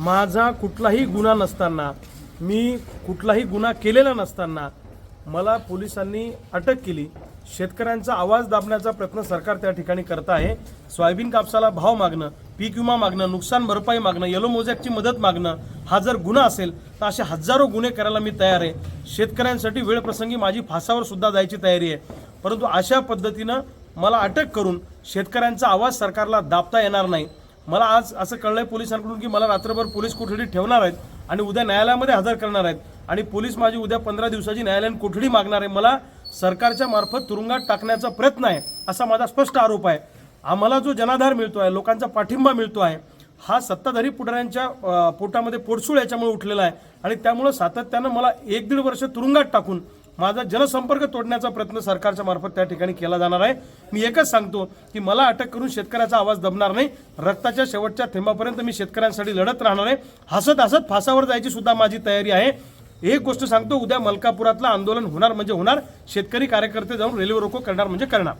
माझा कुठलाही गुन्हा नसताना मी कुठलाही गुन्हा केलेला नसताना मला पोलिसांनी अटक केली. शेतकऱ्यांचा आवाज दाबण्याचा प्रयत्न सरकार त्या ठिकाणी करत आहे. सोयाबीन कापसाला भाव मागणं पीक विमा मागणं नुकसान भरपाई मागणं येलो मोजॅकची मदत मागणं हा जर गुन्हा असेल तर असे हजारो गुन्हे करायला मी तयार आहे. शेतकऱ्यांसाठी वेळप्रसंगी माझी फासावर सुद्धा जायची तयारी आहे. परंतु अशा पद्धतीनं मला अटक करून शेतकऱ्यांचा आवाज सरकारला दाबता येणार नाही. मला आज असं कळलंय पोलिसांकडून की मला रात्रभर पोलीस कोठडीत ठेवणार आहेत आणि उद्या न्यायालयामध्ये हजर करणार आहेत. आणि पोलीस माझी उद्या पंधरा दिवसाची न्यायालयीन कोठडी मागणार आहे. मला सरकारच्या मार्फत तुरुंगात टाकण्याचा प्रयत्न आहे असा माझा स्पष्ट आरोप आहे. आम्हाला जो जनाधार मिळतो आहे लोकांचा पाठिंबा मिळतो आहे हा सत्ताधारी पुढाऱ्यांच्या पोटामध्ये पोटसूळ याच्यामुळे उठलेला आहे. आणि त्यामुळं सातत्यानं मला एक दीड वर्ष तुरुंगात टाकून माझा जनसंपर्क तोडण्याचा प्रयत्न सरकारच्या मार्फत त्या ठिकाणी केला जाणार आहे. मी एकच सांगतो की मला अटक करून शेतकऱ्याचा आवाज दबणार नाही. रक्ताच्या शेवटच्या थेंबापर्यंत मी शेतकऱ्यांसाठी लढत राहणार आहे. हसत हसत फासावर जायची सुद्धा माझी तयारी आहे. एक गोष्ट सांगतो उद्या मलकापुरातलं आंदोलन होणार म्हणजे होणार. शेतकरी कार्यकर्ते जाऊन रेल्वे रोको करणार म्हणजे करणार.